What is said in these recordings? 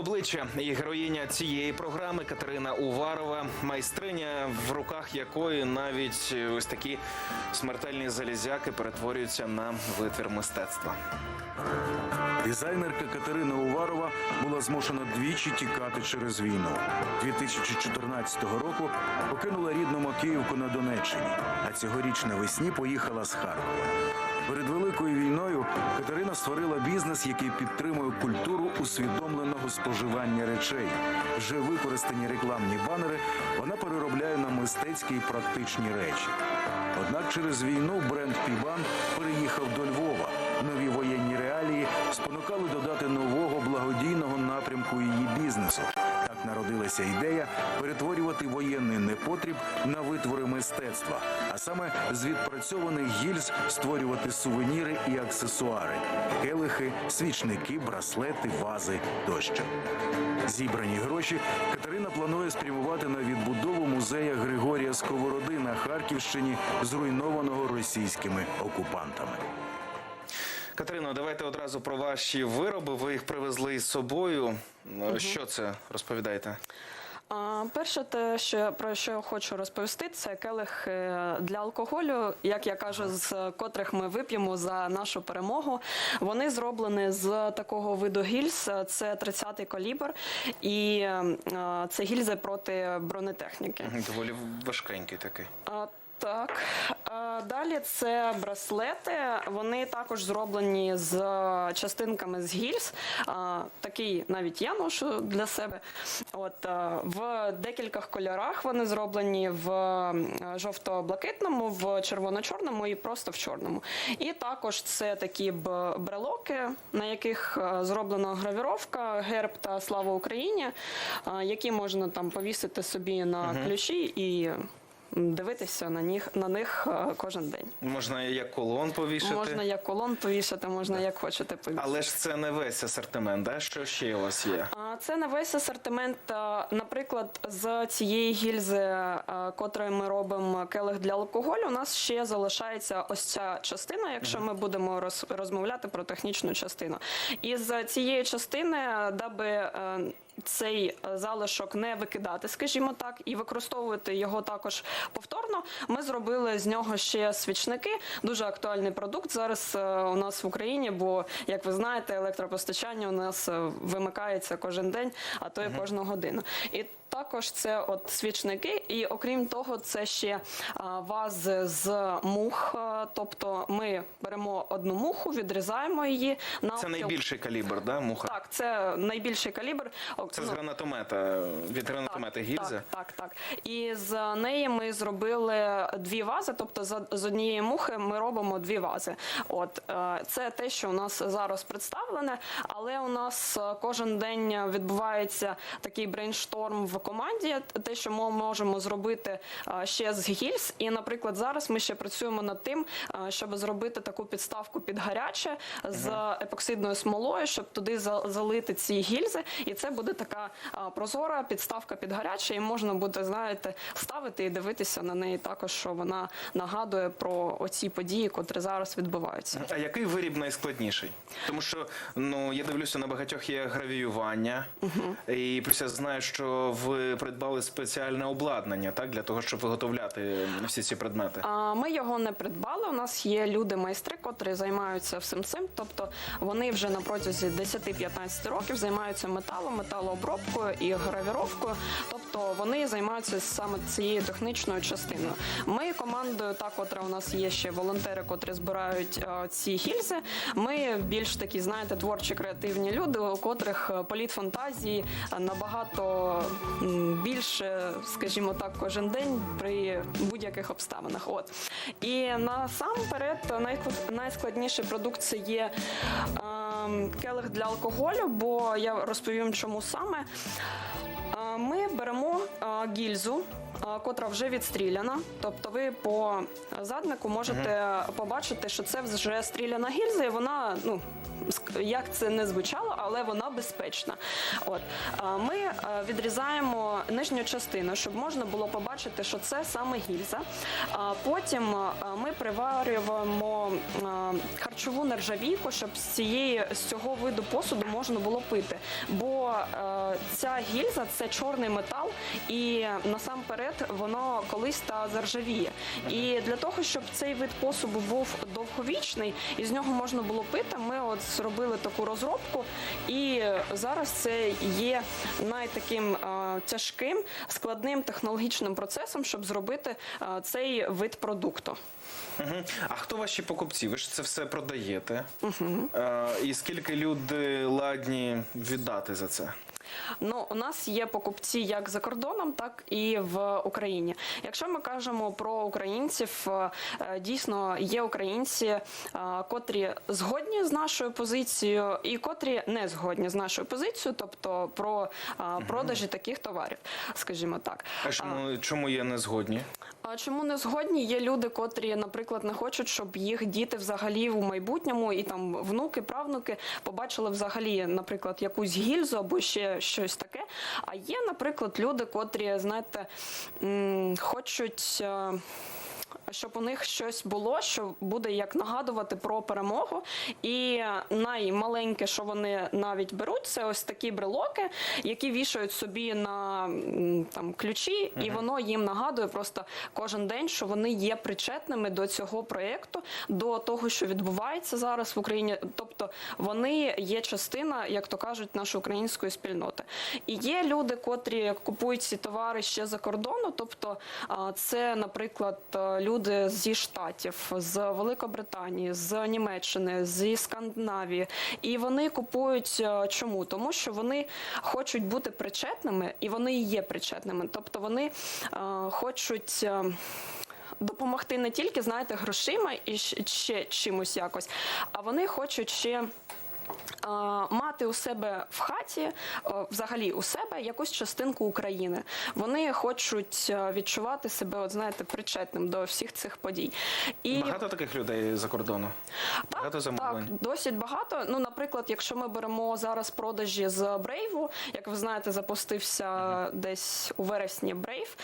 обличчя і героїня цієї програми Катерина Уварова, майстриня, в руках якої навіть е, ось такі смертельні залізяки перетворюються на витвір мистецтва. Дизайнерка Катерина Уварова була змушена двічі тікати через війну. 2014 року покинула рідну Макіївку на Донеччині, а цьогоріч навесні поїхала з Харкова. Перед великою війною Катерина створила бізнес, який підтримує культуру усвідомленого споживання речей. Вже використані рекламні банери вона переробляє на мистецькі і практичні речі. Однак через війну бренд Пібан переїхав до Львова. Нові воєнні реалії спонукали додати нового благодійного напрямку її бізнесу. Народилася ідея перетворювати воєнний непотріб на витвори мистецтва, а саме з відпрацьованих гільз створювати сувеніри і аксесуари, келихи, свічники, браслети, вази тощо. Зібрані гроші Катерина планує спрямувати на відбудову музея Григорія Сковороди на Харківщині, зруйнованого російськими окупантами. Катерино, давайте одразу про ваші вироби. Ви їх привезли із собою. Що це розповідайте? А, Перше, те, що про що я хочу розповісти, це келих е, для алкоголю, як я кажу, з котрих ми вип'ємо за нашу перемогу. Вони зроблені з такого виду гільз. Це 30-й калібр, і е, це гільзи проти бронетехніки. Доволі важкенький такий. А, Так, далі це браслети. Вони також зроблені з частинками з гільз. Такий навіть я ношу для себе. От в декількох кольорах вони зроблені в жовто-блакитному, в червоно-чорному і просто в чорному. І також це такі брелоки, на яких зроблена гравіровка, герб та слава Україні, які можна там повісити собі на ключі і дивитися на них на них е, кожен день. Можна як колон повішати. Можна як колон повішати, можна як хочете повісити. Але ж це не весь асортимент, да? що ще у вас є? Це не весь асортимент. Наприклад, з цієї гільзи, а, котрої ми робимо келих для алкоголю, у нас ще залишається ось ця частина, якщо ми будемо роз- розмовляти про технічну частину. І з цієї частини, даби е, цей залишок не викидати, скажімо так, і використовувати його також повторно. Ми зробили з нього ще свічники. Дуже актуальний продукт зараз е, у нас в Україні, бо як ви знаєте, електропостачання у нас е, вимикається кожен день, а то й кожну годину. І також це от свічники, і окрім того, це ще вази з мух. Тобто ми беремо одну муху, відрізаємо її на Це найбільший калібр, да, муха? Так, це найбільший калібр. Це ну, з гранатомета, від гранатомета гільзи. так, так, так. І з неї ми зробили дві вази. Тобто, з однієї мухи ми робимо дві вази. От е, це те, що у нас зараз представлене. Але у нас е, кожен день відбувається такий брейншторм в команді. Те, що ми можемо зробити ще з гільз. І, наприклад, зараз ми ще працюємо над тим, щоб зробити таку підставку під гаряче з епоксидною смолою, щоб туди за- залити ці гільзи. І це буде така прозора підставка під гаряче, і можна буде, знаєте, ставити і дивитися на неї також, що вона нагадує про оці події, котрі зараз відбуваються. А який виріб найскладніший? Тому що ну я дивлюся на багатьох є гравіювання, і плюс я знаю, що ви придбали спеціальне обладнання, так для того, щоб виготовляти всі ці предмети. А ми його не придбали. У нас є люди-майстри, котрі займаються всім цим. Тобто вони вже на протязі 10-15 років займаються металом, металообробкою і гравіровкою. Тобто вони займаються саме цією технічною частиною. Ми командою, та котра у нас є ще волонтери, котрі збирають е, ці гільзи. Ми більш такі, знаєте, творчі креативні люди, у котрих е, політ фантазії набагато більше, скажімо так, кожен день при будь-яких обставинах. От і насамперед найскладніший продукт це є ем, келих для алкоголю, бо я розповім, чому саме. Ми беремо гільзу, котра вже відстріляна. Тобто, ви по заднику можете побачити, що це вже стріляна гільза, і вона ну. Як це не звучало, але вона безпечна. От ми відрізаємо нижню частину, щоб можна було побачити, що це саме гільза. Потім ми приварюємо харчову нержавійку, щоб з цієї з цього виду посуду можна було пити. Бо е, ця гільза це чорний метал, і насамперед воно колись та заржавіє. І для того, щоб цей вид посуду був довговічний і з нього можна було пити, ми от зробили таку розробку, і зараз це є найтаким е, тяжким складним технологічним процесом, щоб зробити е, цей вид продукту. Мгм. А хто ваші покупці? Ви ж це все продаєте. Е, і скільки люди ладні віддати за це? Ну, у нас є покупці як за кордоном, так і в Україні. Якщо ми кажемо про українців, е, дійсно є українці, е, котрі згодні з нашою позицією, і котрі не згодні з нашою позицією, тобто про е, продажі таких товарів, скажімо так. А чому, чому є не згодні? А чому не згодні? Є люди, котрі, наприклад, не хочуть, щоб їх діти взагалі у майбутньому і там внуки, правнуки побачили взагалі, наприклад, якусь гільзу або ще щось таке. А є, наприклад, люди, котрі, знаєте, хочуть. Щоб у них щось було, що буде як нагадувати про перемогу. І наймаленьке, що вони навіть беруть, це ось такі брелоки, які вішають собі на там ключі, і воно їм нагадує просто кожен день, що вони є причетними до цього проєкту, до того, що відбувається зараз в Україні. Тобто вони є частина, як то кажуть, нашої української спільноти. І є люди, котрі купують ці товари ще за кордону. Тобто, це, наприклад, е, люди зі штатів, з Великобританії, з Німеччини, зі Скандинавії, і вони купують е, чому? Тому що вони хочуть бути причетними, і вони і є причетними. Тобто вони е, хочуть. е, Допомогти не тільки, знаєте, грошима і ще чимось якось, а вони хочуть ще мати у себе в хаті, е, взагалі у себе якусь частинку України. Вони хочуть е, відчувати себе, от знаєте, причетним до всіх цих подій. І Багато таких людей за кордону? Багато так, замовлень? так, досить багато. Ну, наприклад, якщо ми беремо зараз продажі з Брейву, як ви знаєте, запустився десь у вересні Брейв,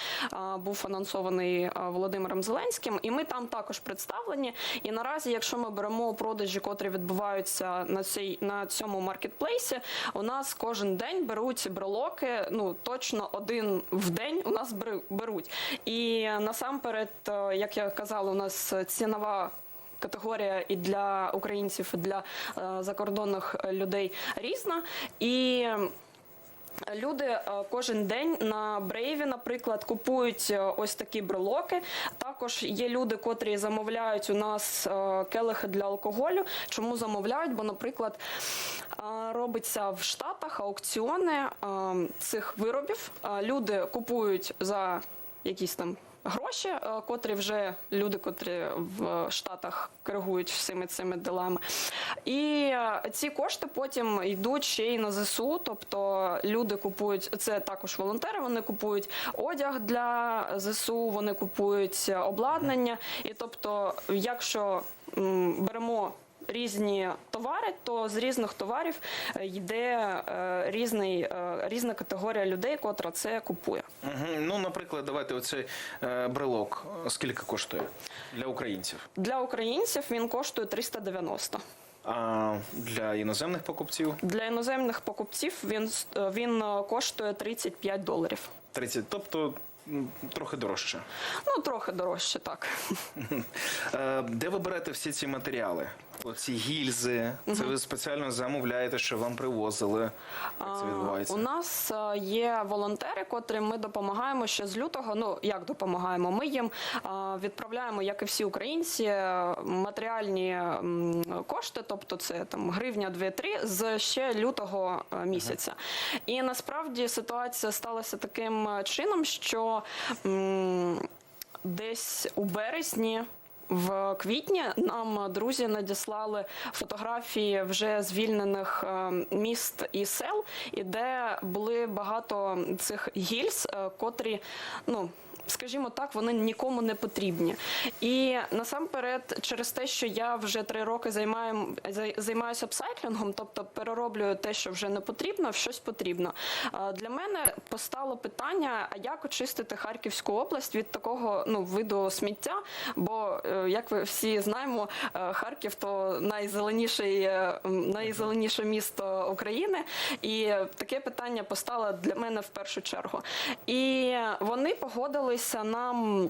був анонсований Володимиром Зеленським, і ми там також представлені. І наразі, якщо ми беремо продажі, котрі відбуваються на цій на цьому маркетплейсі, у нас кожен день беруть брелоки. Ну точно один в день у нас беруть. І насамперед, е, як я казала, у нас цінова категорія і для українців, і для е, закордонних людей різна. І Люди е, кожен день на брейві, наприклад, купують е, ось такі брелоки. Також є люди, котрі замовляють у нас е, келихи для алкоголю. Чому замовляють? Бо, наприклад, робиться в Штатах аукціони цих виробів. Люди купують за якісь там. Гроші, е, котрі вже люди, котрі в Штатах коригують всіми цими ділами. І ці кошти потім йдуть ще й на ЗСУ. Тобто люди купують це також волонтери. Вони купують одяг для ЗСУ, вони купують обладнання. І тобто, якщо беремо різні товари, то з різних товарів е, йде е, різний, е, різна категорія людей, котра це купує. Ну, наприклад, давайте оцей брелок. Скільки коштує для українців? Для українців він коштує 390. А для іноземних покупців Для іноземних покупців він, він коштує 35 доларів. 30, тобто трохи дорожче. Ну, трохи дорожче, так. Де ви берете всі ці матеріали? Оці гільзи, це ви спеціально замовляєте, що вам привозили. Як це відбувається? У нас е, є волонтери, котрим ми допомагаємо ще з лютого. Ну як допомагаємо? Ми їм е, відправляємо, як і всі українці, е, матеріальні м, кошти, тобто це там гривня 2-3 з ще лютого е, місяця. І насправді ситуація сталася таким чином, що м, десь у березні. В квітні нам друзі надіслали фотографії вже звільнених е, міст і сел, і де були багато цих гільз, е, котрі ну. Скажімо так, вони нікому не потрібні. І насамперед, через те, що я вже три роки займаю, займаюся апсайклінгом, тобто перероблюю те, що вже не потрібно, в щось потрібно. Для мене постало питання: а як очистити Харківську область від такого ну виду сміття? Бо е, як ви всі знаємо, е, Харків то найзеленіший, е, найзеленіше місто України, і таке питання постало для мене в першу чергу. І вони погодилися нам.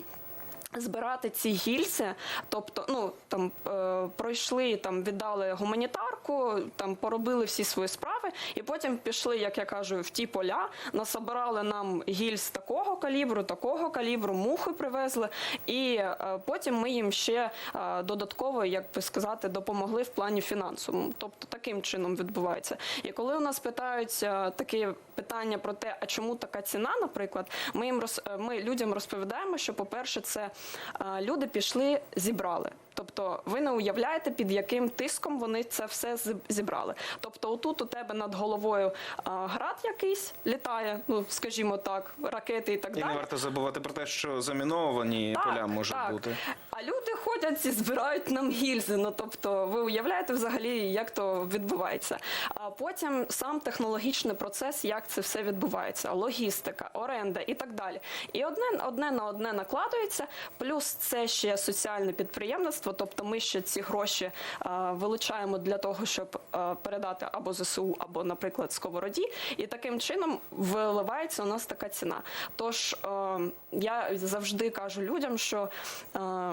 Збирати ці гільзи, тобто, ну там е, пройшли, там віддали гуманітарку, там поробили всі свої справи, і потім пішли, як я кажу, в ті поля, насобирали нам гільз такого калібру, такого калібру, мухи привезли, і е, потім ми їм ще е, додатково, як би сказати, допомогли в плані фінансовому. Тобто таким чином відбувається. І коли у нас питають е, такі питання про те, а чому така ціна, наприклад, ми їм роз, ми людям розповідаємо, що, по-перше, це люди пішли, зібрали. Тобто ви не уявляєте, під яким тиском вони це все зібрали. Тобто, отут у тебе над головою град якийсь літає, ну скажімо так, ракети і так І далі. не варто забувати про те, що заміновані поля можуть так. бути. А люди ходять і збирають нам гільзи. Ну тобто, ви уявляєте взагалі, як то відбувається. А потім сам технологічний процес, як це все відбувається, логістика, оренда і так далі. І одне, одне на одне накладується. Плюс це ще соціальне підприємництво. Тобто, ми ще ці гроші а, вилучаємо для того, щоб а, передати або ЗСУ, або, наприклад, Сковороді. І таким чином виливається у нас така ціна. Тож е, я завжди кажу людям, що е,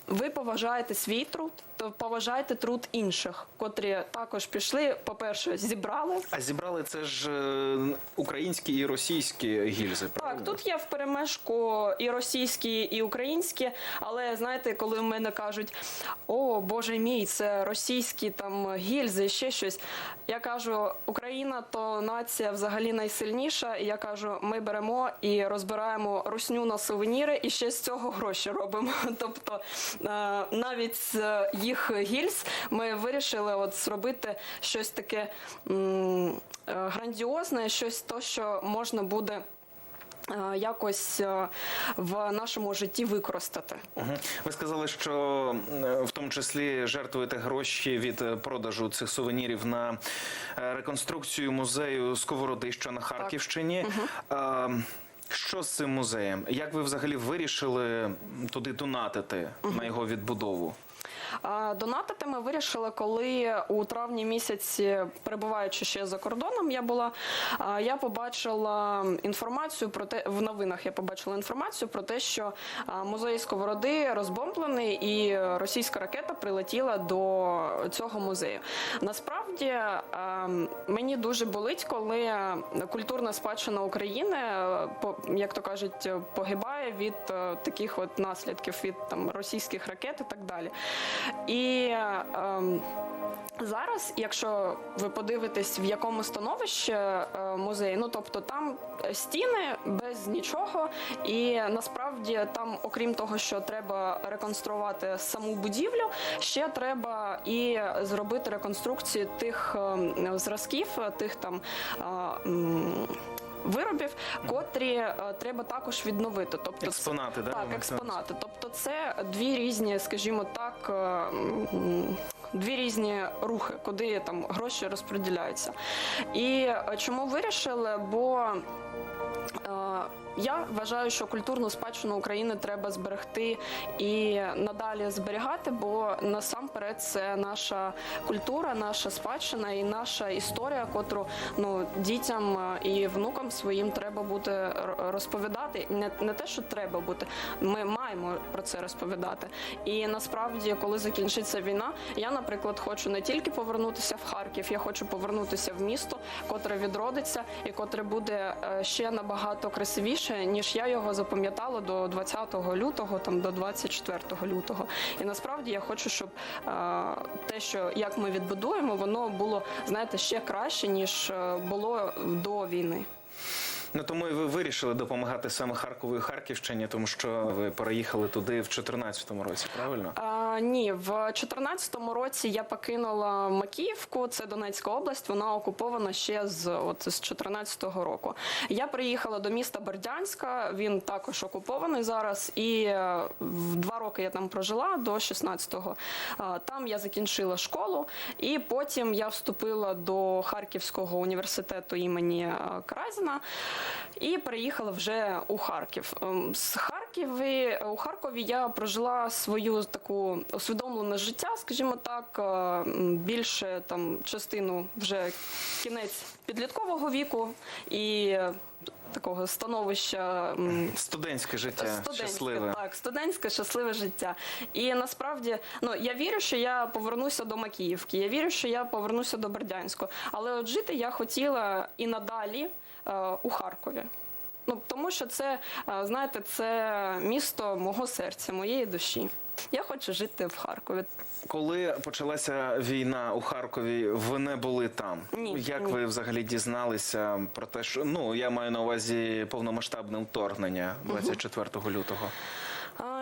ви поважаєте свій труд, то поважайте труд інших, котрі також пішли. По-перше, зібрали. А зібрали це ж е, українські і російські гільзи. Так, правильно? тут є в перемешку і російські, і українські. Але знаєте, коли в мене кажуть, о боже мій, це російські там гільзи, ще щось. Я кажу, Україна то нація взагалі найсильніша. І я кажу, ми беремо і розбираємо русню на сувеніри, і ще з цього гроші робимо. Тобто навіть з їх гільз ми вирішили от зробити щось таке е, грандіозне, щось то, що можна буде. е, Якось е, в нашому житті використати. Ви сказали, що е, в тому числі жертвуєте гроші від е, продажу цих сувенірів на е, реконструкцію музею Сковороди, що на Харківщині. Е, Що з цим музеєм? Як ви взагалі вирішили туди донатити на його відбудову? Донатити ми вирішили, коли у травні місяці, перебуваючи ще за кордоном, я була. Я побачила інформацію про те, в новинах я побачила інформацію про те, що музей Сковороди розбомблений і російська ракета прилетіла до цього музею. Насправді мені дуже болить, коли культурна спадщина України, як то кажуть, погибає від е, таких от наслідків від там російських ракет і так далі. І ем, зараз, якщо ви подивитесь, в якому становищі е, музей, ну тобто там стіни без нічого, і насправді там, окрім того, що треба реконструювати саму будівлю, ще треба і зробити реконструкцію тих ем, зразків, тих там. е, Виробів, котрі е, треба також відновити, тобто Експонати, так? так, експонати. Тобто, це дві різні, скажімо так, е, дві різні рухи, куди там гроші розподіляються. І е, чому вирішили? Бо е, я вважаю, що культурну спадщину України треба зберегти і надалі зберігати, бо насамперед це наша культура, наша спадщина і наша історія, котру ну дітям е, і внукам своїм треба буде розповідати. Не, не те, що треба бути, ми маємо про це розповідати. І насправді, коли закінчиться війна, я, наприклад, хочу не тільки повернутися в Харків, я хочу повернутися в місто, котре відродиться і котре буде е, ще набагато красивіше, ніж я його запам'ятала до 20 лютого, там до 24 лютого. І насправді я хочу, щоб е, те, що як ми відбудуємо, воно було знаєте ще краще ніж е, було до війни. Ну тому і ви вирішили допомагати саме Харкову і Харківщині, тому що ви переїхали туди в 2014 році, правильно? А, ні, в 2014 році я покинула Макіївку, це Донецька область. Вона окупована ще з от з 2014 року. Я приїхала до міста Бердянська. Він також окупований зараз. І е, в два роки я там прожила до 16-го. Там я закінчила школу, і потім я вступила до Харківського університету імені е, Каразіна і переїхала вже у Харків. Ем, З Харкові у Харкові я прожила свою таку усвідомлене життя, скажімо так, е, більше там частину вже кінець підліткового віку і такого становища. Студентське життя Студентське, щасливе. так, студентське щасливе життя. І насправді, ну я вірю, що я повернуся до Макіївки. Я вірю, що я повернуся до Бердянського. Але от жити я хотіла і надалі у Харкові. Ну тому що це, е, знаєте, це місто мого серця, моєї душі. Я хочу жити в Харкові. Коли почалася війна у Харкові, ви не були там. Ні, Як ні. ви взагалі дізналися про те, що ну я маю на увазі повномасштабне вторгнення 24 лютого?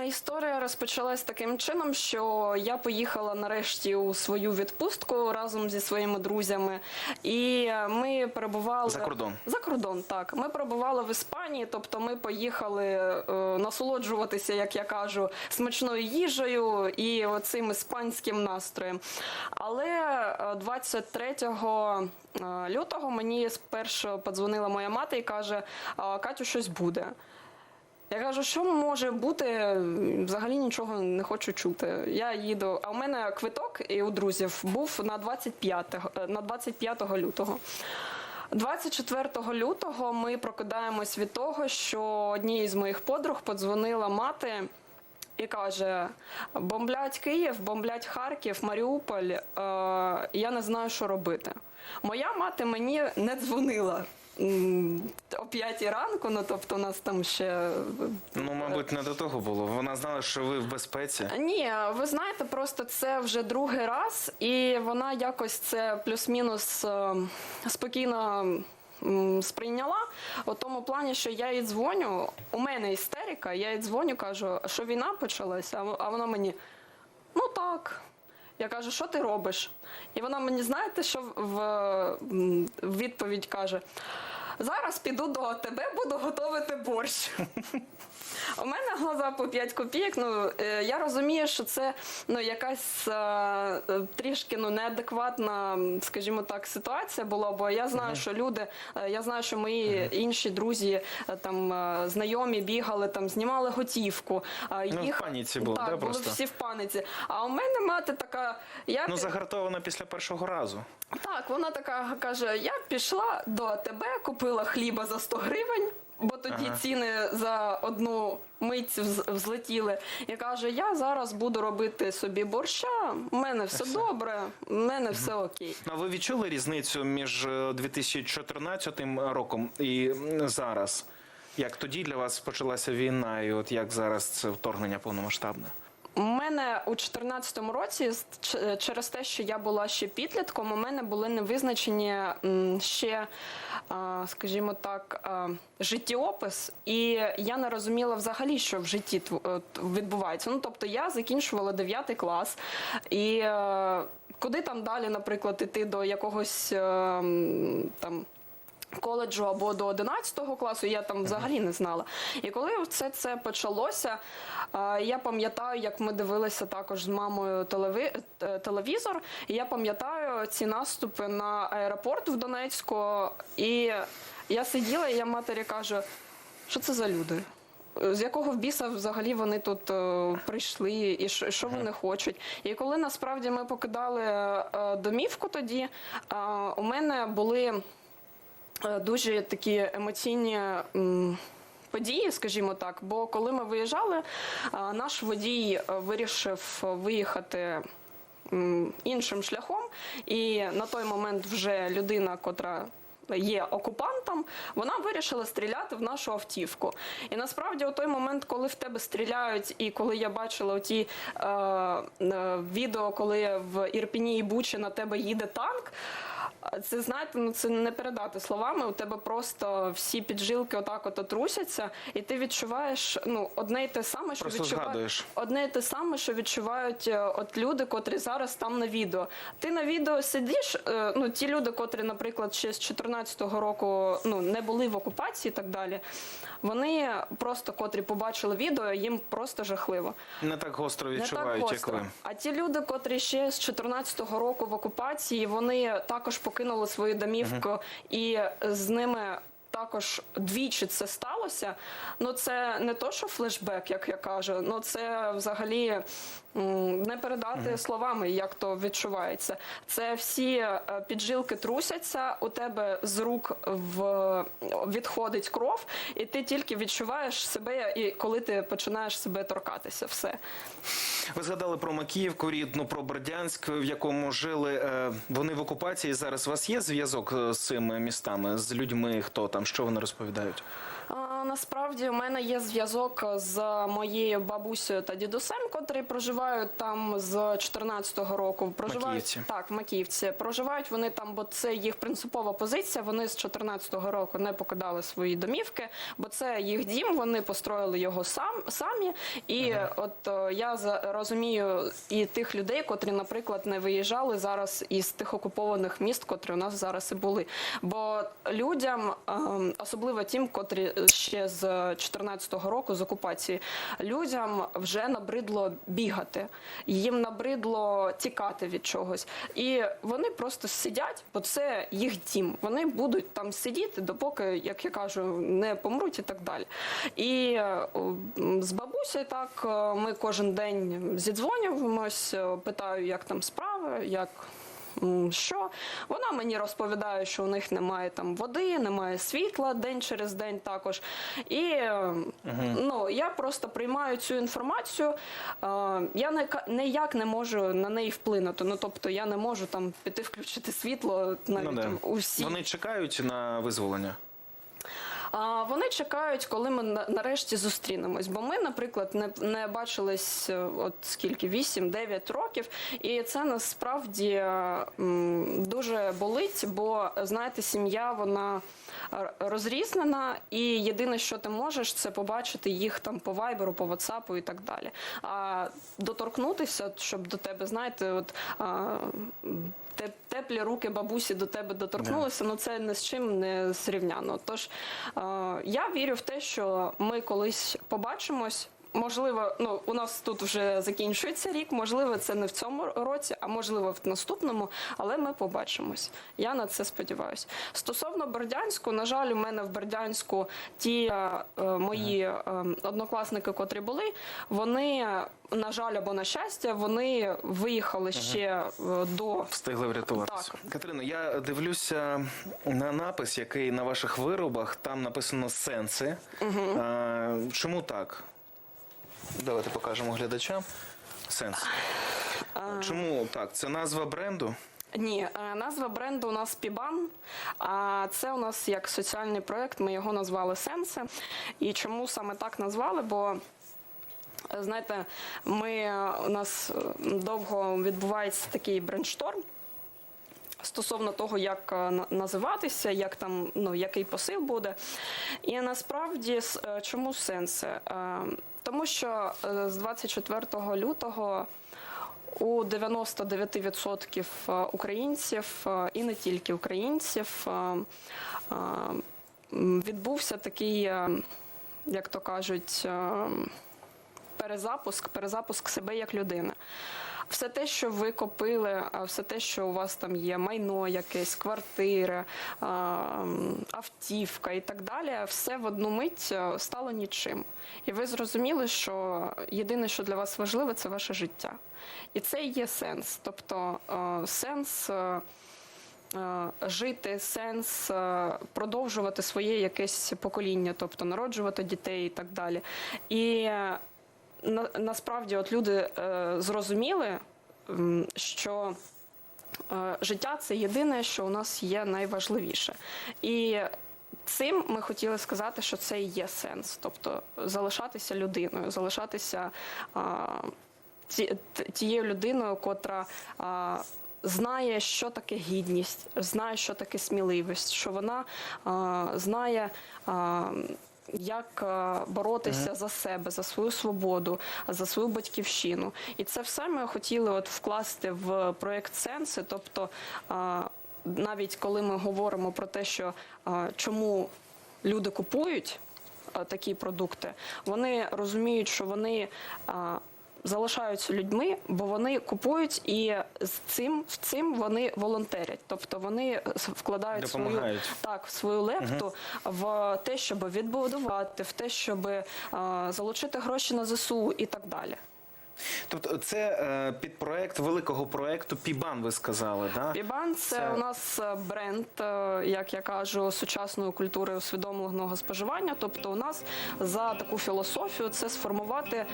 Історія розпочалась таким чином, що я поїхала нарешті у свою відпустку разом зі своїми друзями, і ми перебували За кордон. За кордон, так. Ми перебували в Іспанії, тобто ми поїхали е, насолоджуватися, як я кажу, смачною їжею і оцим іспанським настроєм. Але е, 23 е, лютого мені спершу подзвонила моя мати і каже: Катю, щось буде. Я кажу, що може бути? Взагалі нічого не хочу чути. Я їду. А у мене квиток і у друзів був на 25, е, на 25 лютого. 24 лютого ми прокидаємось від того, що одній з моїх подруг подзвонила мати і каже: бомблять Київ, бомблять Харків, Маріуполь. Е, я не знаю, що робити. Моя мати мені не дзвонила. О п'ятій ранку, ну тобто у нас там ще Ну, мабуть, не до того було. Вона знала, що ви в безпеці. ні, ви знаєте, просто це вже другий раз, і вона якось це плюс-мінус е, спокійно сприйняла. У тому плані, що я їй дзвоню, у мене істерика, я їй дзвоню, кажу, що війна почалася, а вона мені, ну так. Я кажу, що ти робиш? І вона мені, знаєте, що в відповідь каже: зараз піду до АТБ, буду готувати борщ. У мене глаза по 5 копійок. Ну е, я розумію, що це ну якась е, е, трішки ну неадекватна, скажімо так, ситуація була. Бо я знаю, що люди, я знаю, що мої інші друзі там знайомі бігали, там знімали готівку. а Ну, в паніці були, так, да, були просто? всі в паниці. А у мене мати така. Я Ну, загартована після першого разу. так, вона така каже: я пішла до АТБ, купила хліба за 100 гривень. Бо тоді Ага. ціни за одну мить взлетіли. І каже: я зараз буду робити собі борща. У мене все добре, у мене все окей. А ви відчули різницю між е, 2014 роком і зараз? Як тоді для вас почалася війна, і от як зараз це вторгнення повномасштабне? У мене у 2014 році через те, що я була ще підлітком, у мене були невизначені ще, скажімо так, життєопис, і я не розуміла взагалі, що в житті е, відбувається. Ну тобто я закінчувала 9 клас, і е, куди там далі, наприклад, іти до якогось е, там коледжу або до 11 класу, я там взагалі не знала. І коли все це почалося, е, я пам'ятаю, як ми дивилися також з мамою е, телевізор, і я пам'ятаю ці наступи на аеропорт в Донецьку, і я сиділа, і я матері кажу, що це за люди? З якого в біса взагалі вони тут е, прийшли, і що, що вони хочуть? І коли насправді ми покидали е, домівку тоді, е, у мене були дуже такі емоційні. Події, скажімо так, бо коли ми виїжджали, е, наш водій е, вирішив виїхати іншим шляхом, і на той момент вже людина, котра є окупантом, вона вирішила стріляти в нашу автівку. І насправді, у той момент, коли в тебе стріляють, і коли я бачила оті е, е, відео, коли в Ірпіні і Бучі на тебе їде танк. Це знаєте, ну це не передати словами. У тебе просто всі піджилки отак от трусяться, і ти відчуваєш ну одне й те саме, що Просто відчуває згадуєш. одне й те саме, що відчувають е, от люди, котрі зараз там на відео. Ти на відео сидиш. е, Ну ті люди, котрі, наприклад, ще з 14-го року ну не були в окупації, і так далі. Вони просто котрі побачили відео, їм просто жахливо. Не так гостро відчувають, як ви. А ті люди, котрі ще з 14-го року в окупації, вони також покинули свою домівку, і з ними також двічі це сталося. Ну це не то, що флешбек, як я кажу, ну це взагалі не передати словами, як то відчувається. Це всі е, піджилки трусяться, у тебе з рук в відходить кров, і ти тільки відчуваєш себе, і коли ти починаєш себе торкатися, все. Ви згадали про Макіївку, рідну, про Бердянськ, в якому жили. Е, Вони в окупації. Зараз у вас є зв'язок е, з цими містами, з людьми, хто там, що вони розповідають? А, Насправді у мене є зв'язок з моєю бабусею та дідусем, котрі проживають там з 14-го року. Проживають Макіївці. так, в Макіївці. Проживають вони там, бо це їх принципова позиція. Вони з 14-го року не покидали свої домівки, бо це їх дім. Вони построїли його сам самі. І от е, я розумію і тих людей, котрі, наприклад, не виїжджали зараз із тих окупованих міст, котрі у нас зараз і були. Бо людям, ем, особливо тим, котрі ще з 14-го року з окупації, людям вже набридло бігати, їм набридло тікати від чогось. І вони просто сидять, бо це їх дім. Вони будуть там сидіти, допоки, як я кажу, не помруть і так далі. І е, з бабусею так е, ми кожен день зідзвонюємось, е, питаю, як там справи, як. Що вона мені розповідає, що у них немає там води, немає світла день через день також. І угу. ну я просто приймаю цю інформацію. Е, Я не ніяк не можу на неї вплинути. Ну тобто я не можу там піти включити світло навіть ну, там, усі. Вони чекають на визволення. А вони чекають, коли ми нарешті зустрінемось. Бо ми, наприклад, не, не бачились е, от скільки 8-9 років, і це насправді е, дуже болить, бо знаєте, сім'я вона розрізнена, і єдине, що ти можеш, це побачити їх там по вайберу, по ватсапу і так далі. А доторкнутися, щоб до тебе, знаєте, от. Теплі руки бабусі до тебе доторкнулися, ну це ні з чим не зрівняно. Тож е, я вірю в те, що ми колись побачимось. Можливо, ну у нас тут вже закінчується рік. Можливо, це не в цьому році, а можливо в наступному, але ми побачимось. Я на це сподіваюся. Стосовно Бердянську, на жаль, у мене в Бердянську ті е, е, мої е, однокласники, котрі були, вони на жаль або на щастя, вони виїхали ще е, до Встигли врятуватися. Катерино, я дивлюся на напис, який на ваших виробах. Там написано сенси. А, чому так? Давайте покажемо глядачам. Сенс. Чому так? Це назва бренду? Ні, е, назва бренду у нас Пібан. А це у нас як соціальний проєкт. Ми його назвали Сенси. І чому саме так назвали? Бо знаєте, ми е, у нас е, довго відбувається такий брейншторм. Стосовно того, як називатися, як там ну який посил буде, і насправді чому сенси? Е, Тому що е, з 24 лютого у 99% українців е, і не тільки українців е, е, відбувся такий, е, як то кажуть, е, перезапуск, перезапуск себе як людини. Все те, що ви копили, все те, що у вас там є, майно якесь, квартира, автівка і так далі, все в одну мить е, стало нічим. І ви зрозуміли, що єдине, що для вас важливе, це ваше життя. І це є сенс. Тобто е, сенс. е, Жити сенс продовжувати своє якесь покоління, тобто народжувати дітей і так далі. І на, насправді, от люди е, зрозуміли, що е, життя це єдине, що у нас є найважливіше. І цим ми хотіли сказати, що це і є сенс, тобто залишатися людиною, залишатися а, ті- тією людиною, котра. А, знає, що таке гідність, знає, що таке сміливість, що вона е, знає. е, як е, боротися за себе, за свою свободу, за свою батьківщину, і це все ми хотіли от вкласти в проект сенси. Тобто, е, навіть коли ми говоримо про те, що е, чому люди купують такі продукти, вони розуміють, що вони залишаються людьми, бо вони купують і з цим в цим вони волонтерять, тобто вони вкладають свою так свою лепту в те, щоб відбудувати, в те, щоб е, залучити гроші на ЗСУ і так далі. Тобто, це е, підпроект великого проекту Пібан, ви сказали, да? Пібан це, Це- у нас е, бренд, е, як я кажу, сучасної культури усвідомленого споживання. Тобто, у нас за таку філософію це сформувати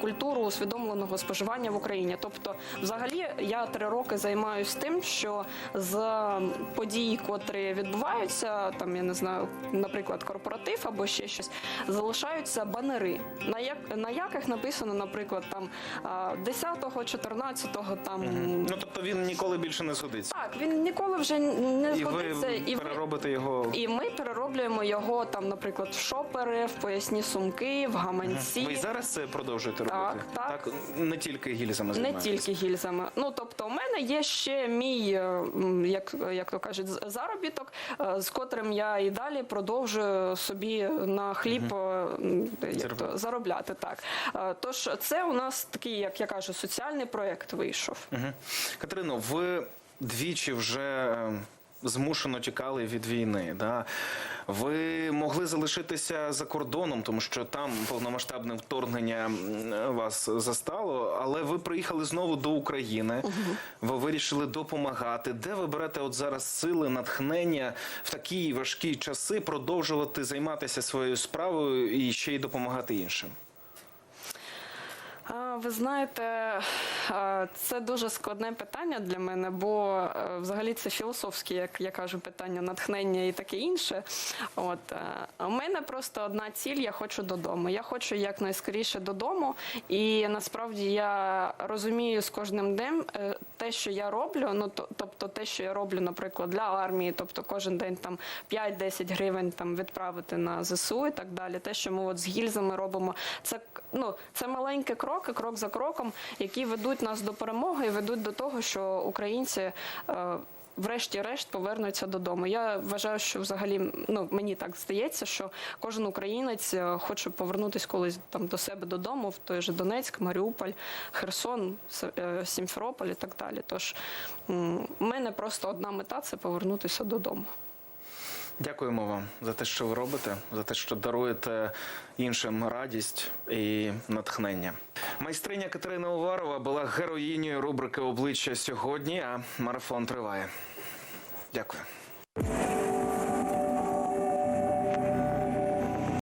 культуру усвідомленого споживання в Україні. Тобто, взагалі, я три роки займаюся тим, що з подій, котрі відбуваються, там я не знаю, наприклад, корпоратив або ще щось, залишаються банери, на як на яких написано, наприклад, там 10-го, 14-го, там Ну тобто він ніколи більше не згодиться. так, він ніколи вже не І ви згодиться, і, ви, переробите його. і ми перероблюємо його там, наприклад, в шопери, в поясні сумки, в гаманці. Ви і зараз це продовжуєте Так, робити? так. не тільки гільзами Не займаєтесь? тільки гільзами. Ну тобто, у мене є ще мій, е, м, як, як то кажуть, з- заробіток, е, з котрим я і далі продовжую собі на хліб е, м, як Заробляти. то, заробляти. Так Е, тож це у нас такий, як я кажу, соціальний проєкт вийшов. Мгм. Катерино, ви двічі вже е, змушено тікали від війни. Да? Ви могли залишитися за кордоном, тому що там повномасштабне вторгнення вас застало, але ви приїхали знову до України. Ви вирішили допомагати. Де ви берете от зараз сили, натхнення в такі важкі часи продовжувати займатися своєю справою і ще й допомагати іншим? Ви знаєте, це дуже складне питання для мене, бо е, взагалі це філософське, як я кажу, питання натхнення і таке інше. От е, у мене просто одна ціль: я хочу додому. Я хочу якнайскоріше додому. І насправді я розумію з кожним днем е, те, що я роблю. Ну тобто, те, що я роблю, наприклад, для армії, тобто кожен день там 5-10 гривень там відправити на ЗСУ і так далі. Те, що ми от з гільзами робимо, це ну це маленькі кроки, крок за кроком, які ведуть нас до перемоги і ведуть до того, що українці. Е, Врешті-решт повернуться додому. Я вважаю, що взагалі ну мені так здається, що кожен українець е, хоче повернутися колись там до себе додому, в той же Донецьк, Маріуполь, Херсон, е, Сімферополь і так далі. Тож у мене просто одна мета це повернутися додому. Дякуємо вам за те, що ви робите, за те, що даруєте іншим радість і натхнення. Майстриня Катерина Уварова була героїнею рубрики обличчя сьогодні. А марафон триває. Дякую.